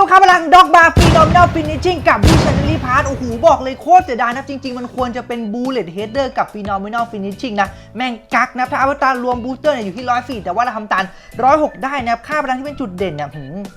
ลค่าพลังด็อกบาร์ฟีนอม a ลฟินิชชิ่งกับวิชันนารีพาร์ตโอ้โหบอกเลยโคตรเสียดายนะจริง ๆ มันควรจะเป็นบูเลตเฮดเดอร์กับฟีนอมินอลฟินิชชิ่งนะ แม่งกักนะถ้าอวตารรวมบูสเตอร์เนี่ยอยู่ที่ 104 แต่ว่าเราทำตาน106 ได้นะครับ ค่าพลังที่เป็นจุดเด่นเนี่ย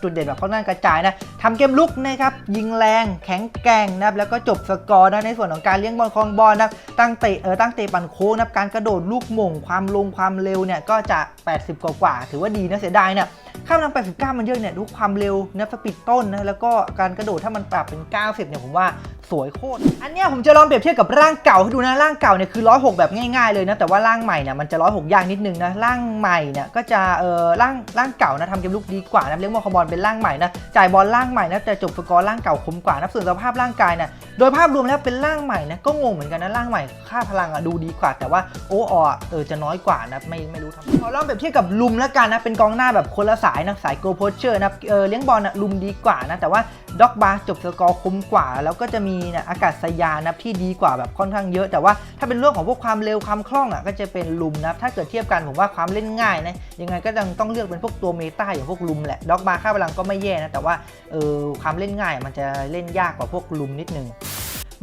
จุดเด่นแบบค่อนข้างกระจายนะทำเกมลุกนะครับ ยิงแรงแข็งแกร่งนะครับแล้วก็จบสกอร์นะในส่วนของการเลี้ยงบอลครองบอลนะตั้งเตะเออตั้งเตะปั่นโค้งนะการกระโดดลูกหม่งความลงความเร็วเนี่ยก็จะ 80 กว่าๆถือว่าดีนะเสียดายเนี่ย ค่าพลัง 89 มันเยอะเนี่ยดูความเร็วนะสปีดต้นนะแล้วก็การกระโดดถ้ามันปรับเป็น 90 เนี่ยผมว่า สวยโคตร อันเนี้ยผมจะลองเปรียบเทียบกับร่างเก่าให้ดูนะ ร่างเก่าเนี่ยคือ106แบบง่ายๆเลยนะ แต่ว่าร่างใหม่เนี่ยมันจะ106ยหกยากนิดนึงนะ ร่างใหม่เนี่ยก็จะเออร่างร่างเก่านะทำเกมลุกดีกว่านะเรียกว่าคบอลเป็นร่างใหม่นะ จ่ายบอลร่างใหม่นะแต่จบสกอร์ร่างเก่าคมกว่านะส่วนสภาพร่างกายเนี่ยโดยภาพรวมแล้วเป็นร่างใหม่นะก็งงเหมือนกันนะร่างใหม่ค่าพลังอะดูดีกว่า แต่ว่าโอ้ออเออจะน้อยกว่านะไม่ไม่รู้ทำไมขอลองเปรียบเทียบกับลุมแล้วกันนะเป็นกองหน้าแบบคนละสายนะสายโกโพเชอร์นะเออเลี้ยงบอลนะลุมดีกว่านะแต่ว่าด็อกบาร์จบสกอร์คมกว่า แล้วก็จะมีนะอากาศยานนะที่ดีกว่าแบบค่อนข้างเยอะ แต่ว่าถ้าเป็นเรื่องของพวกความเร็วความคล่องอะก็จะเป็นลุมนะถ้าเกิดเทียบกันผมว่าความเล่นง่ายนะยังไงก็ยังต้องเลือกเป็นพวกตัวเมตาอย่างพวกลุมแหละด็อกบาค่าพลังก็ไม่แย่นะแต่ว่าเออความเล่นง่ายมันจะเล่นยากกว่าพวกลุมนิดนึง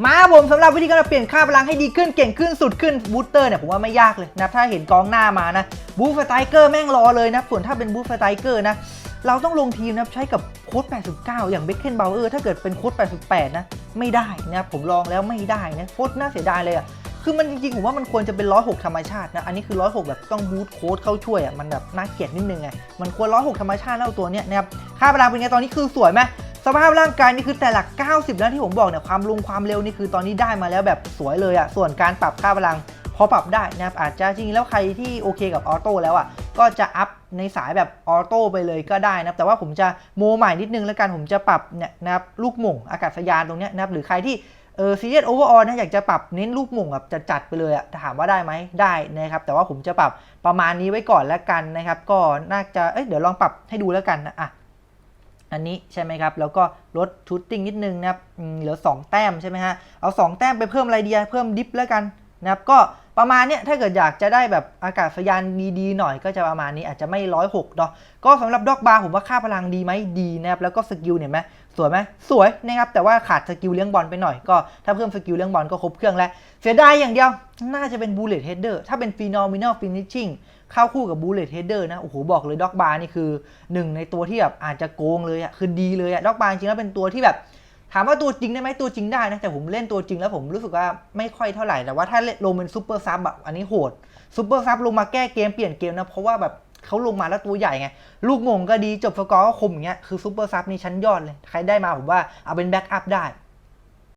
มาผมสำหรับวิธีการเปลี่ยนค่าพลังให้ดีขึ้นเก่งขึ้นสุดขึ้นบูสเตอร์เนี่ยผมว่าไม่ยากเลยนะถ้าเห็นกองหน้ามานะบูฟสไตเกอร์แม่งรอเลยนะส่วนถ้าเป็นบูฟสไตเกอร์นะเราต้องลงทีมนะใช้กับโค้ด89 อย่างเบคเคนเบลเออร์ถ้าเกิดเป็นโค้ด88 นะ ไม่ได้นะผมลองแล้วไม่ได้นะโค้ดน่าเสียดายเลยอะคือมันจริงๆผมว่ามันควรจะเป็น106ธรรมชาตินะ อันนี้คือ106แบบต้องบูทโค้ดเข้าช่วยอะมันแบบน่าเกลียดนิดนึงไง มันควร106ธรรมชาติแล้วตัวเนี้ยนะครับ ค่าพลังเป็นไงตอนนี้คือสวยไหมสภาพร่างกายนี่คือแต่หลัก 90 แล้วที่ผมบอกเนี่ยความลงความเร็วนี่คือตอนนี้ได้มาแล้วแบบสวยเลยอะ่ะ ส่วนการปรับค่าพลังพอปรับได้นะครับอาจจะจริงแล้วใครที่โอเคกับออโต้แล้วอะ่ะ ก็จะอัพในสายแบบออโต้ไปเลยก็ได้นะแต่ว่าผมจะโมใหม่นิดนึงแล้วกันผมจะปรับเนี่ยนะครับลูกหม่งอากาศยานตรงเนี้ยนะครับหรือใครที่เออซีเรียสโอเวอร์ออนะอยากจะปรับเน้นลูกหม่งแบบจะจัดไปเลยอะถามว่าได้ไหมได้นะครับแต่ว่าผมจะปรับประมาณนี้ไว้ก่อนแล้วกันนะครับก็น่าจะเอ้ยเดี๋ยวลองปรับให้ดูแล้วกันนะอะอันนี้ใช่ไหมครับ แล้วก็ลดชูตติ้งนิดนึงนะครับอืมเหลือ 2 แต้มใช่ไหมฮะเอา 2 แต้มไปเพิ่มอะไรดีอะเพิ่มดิฟแล้วกันนะครับก็ ประมาณเนี้ยถ้าเกิดอยากจะได้แบบอากาศยานดีๆหน่อยก็จะประมาณนี้อาจจะไม่ร้อยหกเนาะก็สำหรับด็อกบาร์ผมว่าค่าพลังดีไหมดีนะครับแล้วก็สกิลเนี่ยไหมสวยไหมสวยนะครับแต่ว่าขาดสกิลเลี้ยงบอลไปหน่อยก็ถ้าเพิ่มสกิลเลี้ยงบอลก็ครบเครื่องแล้ว เสียดายอย่างเดียว น่าจะเป็นบูเลตเฮดเดอร์ถ้าเป็นฟีนอมินอลฟินิชชิ่งเข้าคู่กับบูเลตเฮดเดอร์นะ โอ้โห บอกเลยด็อกบาร์นี่คือหนึ่งในตัวที่แบบอาจจะโกงเลยอะคือดีเลยอะด็อกบาร์จริงๆแล้วเป็นตัวที่แบบ ถามว่าตัวจริงได้ไหมตัวจริงได้นะแต่ผมเล่นตัวจริงแล้วผมรู้สึกว่าไม่ค่อยเท่าไหร่แต่ว่าถ้าเล่นลงเป็นซูเปอร์ซับอะอันนี้โหดซูเปอร์ซับลงมาแก้เกมเปลี่ยนเกมนะเพราะว่าแบบเขาลงมาแล้วตัวใหญ่ไง ลูกโมงก็ดีจบสกอร์ก็คมอย่างเงี้ยคือซูเปอร์ซับนี่ชั้นยอดเลย ใครได้มาผมว่าเอาเป็นแบ็กอัพได้